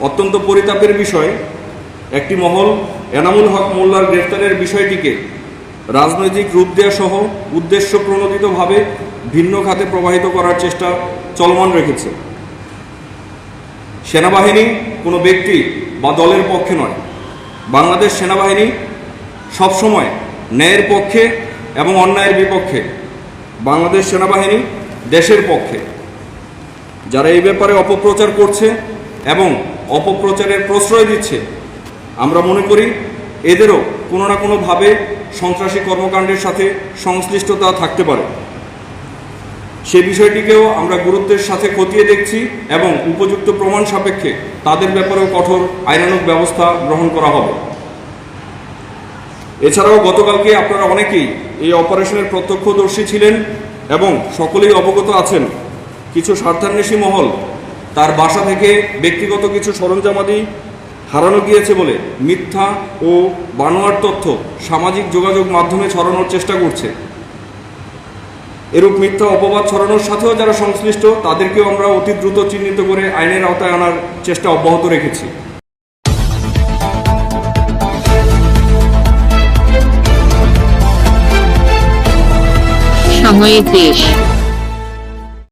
অত্যন্ত পরিতাপের বিষয়, একটি মহল, এনামুল হক মোল্লার গ্রেফতারের বিষয়টিকে রাজনৈতিক রূপ দেওয়া সহ উদ্দেশ্য প্রণোদিতভাবে ভিন্ন খাতে প্রবাহিত করার চেষ্টা চলমান রেখেছে। সেনাবাহিনী কোনো ব্যক্তি বা দলের পক্ষে নয়। বাংলাদেশ সেনাবাহিনী সবসময় ন্যায়ের পক্ষে এবং অন্যায়ের বিপক্ষে। বাংলাদেশ সেনাবাহিনী দেশের পক্ষে। যারা এই ব্যাপারে অপপ্রচার করছে এবং অপপ্রচারের প্রশ্রয় দিচ্ছে। আমরা মনে করি এদেরও কোনো না কোনোভাবে সন্ত্রাসী কর্মকাণ্ডের সাথে সংশ্লিষ্টতা থাকতে পারে। সে বিষয়টিকেও আমরা গুরুত্বের সাথে খতিয়ে দেখছি এবং উপযুক্ত প্রমাণ সাপেক্ষে তাদের ব্যাপারেও কঠোর আইনানুগ ব্যবস্থা গ্রহণ করা হবে। এছাড়াও গতকালকে আপনারা অনেকেই এই অপারেশনের প্রত্যক্ষদর্শী ছিলেন এবং সকলেই অবগত আছেন। কিছু স্বার্থান্বেষী মহল তার বাসা থেকে ব্যক্তিগত কিছু সরঞ্জামাদি হারানো গিয়েছে বলে মিথ্যা ও বানোয়ার তথ্য সামাজিক যোগাযোগ মাধ্যমে ছড়ানোর চেষ্টা করছে। এরূপ মিথ্যা অপবাদ ছড়ানোর সাথেও যারা সংশ্লিষ্ট, তাদেরকেও আমরা অতি দ্রুত চিহ্নিত করে আইনের আওতায় আনার চেষ্টা অব্যাহত রেখেছি। দেশ।